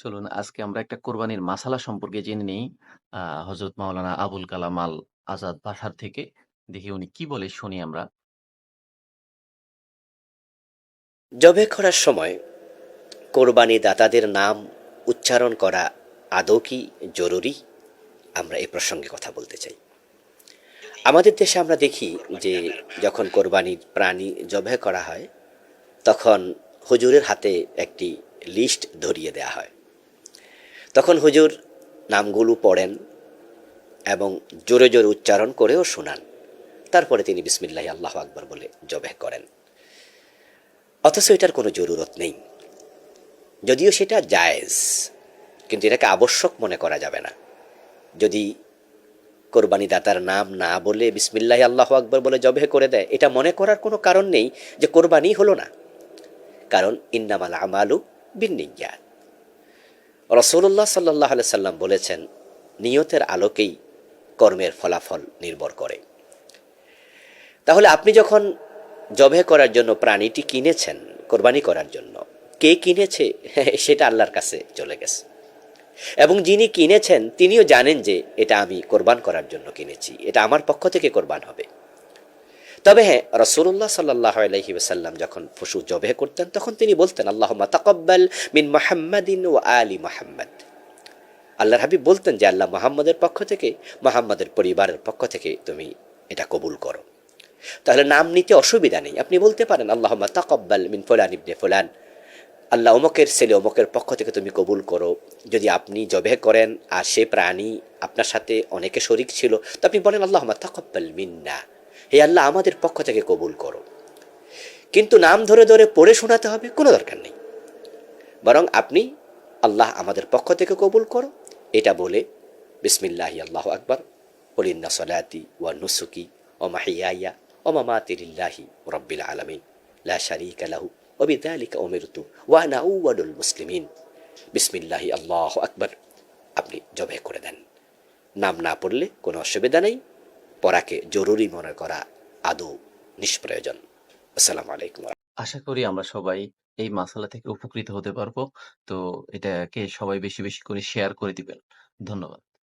চলুন, আজকে আমরা একটা কোরবানির মাসালা সম্পর্কে জেনে নিই আ হযরত মাওলানা আবুল কালাম আল আজাদ বাসার থেকে। দেখি উনি কি বলে শুনি আমরা। জবে করার সময় কোরবানি দাতাদের নাম উচ্চারণ করা আদৌ কি জরুরি আমরা এ প্রসঙ্গে কথা বলতে চাই আমাদের দেশে আমরা দেখি যে যখন কোরবানির প্রাণী জবে করা হয়, তখন হুজুরের হাতে একটি লিস্ট ধরিয়ে দেয়া হয় তখন হুজুর নামগুলো পড়েন এবং জোরে জোরে উচ্চারণ করেও শোনান। তারপরে তিনি বিসমিল্লাহ, আল্লাহ আকবর বলে জবে করেন। অথচ এটার কোনো জরুরত নেই। যদিও সেটা জায়েজ, কিন্তু এটাকে আবশ্যক মনে করা যাবে না। যদি কোরবানি দাতার নাম না বলে বিসমিল্লাহ, আল্লাহ আকবর বলে জবে করে দেয়, এটা মনে করার কোনো কারণ নেই যে কোরবানি হলো না। কারণ ইন্নামাল আমালু বিনিজ্ঞাত রসুল্লাহ সাল্লাহ সাল্লাম বলেছেন, নিয়তের আলোকেই কর্মের ফলাফল নির্ভর করে। তাহলে আপনি যখন জবে করার জন্য প্রাণীটি কিনেছেন, কোরবানি করার জন্য, কে কিনেছে? সেটা আল্লাহর কাছে চলে গেছে। এবং যিনি কিনেছেন, তিনিও জানেন যে এটা আমি কোরবান করার জন্য কিনেছি, এটা আমার পক্ষ থেকে কোরবান হবে। তবে হ্যাঁ রসুল্লাহ সাল্লাহ আলহি সাল্লাম যখন পশু জবে করতেন, তখন তিনি বলতেন আল্লাহ তাকব্বাল মিন মাহাম্মাদিন ও আলী মাহাম্মদ। আল্লাহর হাবিব বলতেন যে, আল্লাহ মোহাম্মদের পক্ষ থেকে, মোহাম্মদের পরিবারের পক্ষ থেকে তুমি এটা কবুল করো। তাহলে নাম নিতে অসুবিধা নেই। আপনি বলতে পারেন আল্লাহ তাকব্বাল মিন ফোলান ইবনে ফোলান। আল্লাহ অমকের ছেলে অমকের পক্ষ থেকে তুমি কবুল করো। যদি আপনি জবে করেন আর সে প্রাণী আপনার সাথে অনেকে শরিক ছিল, তো আপনি বলেন আল্লাহ তাকব্বাল মিন্না। হে আল্লাহ, আমাদের পক্ষ থেকে কবুল করো। কিন্তু নাম ধরে ধরে পড়ে শোনাতে হবে, কোনো দরকার নেই। বরং আপনি আল্লাহ আমাদের পক্ষ থেকে কবুল করো। এটা বলে, বিসমিল্লাহি, আল্লাহ আকবর অলিন্না সলাতি ওয়া নুসুকি ও মাহিয়া ও মামাতিল্লাহি রব্বিল আলমিন। লা শারিকা লাহু ওবিদালিকা ওমিরতু ওয়ানা উওয়ালুল মুসলিমিন। বিসমিল্লাহি, আল্লাহ আকবর। আপনি জবে করে দেন। নাম না পড়লে কোনো অসুবিধা নেই। পড়াকে জরুরি মনে করা আদৌ নিষ্প্রয়োজন আসসালাম আলাইকুম আশা করি আমরা সবাই এই মাসালা থেকে উপকৃত হতে পারব। তো এটাকে সবাই বেশি, বেশি করে শেয়ার করে দিবেন। ধন্যবাদ।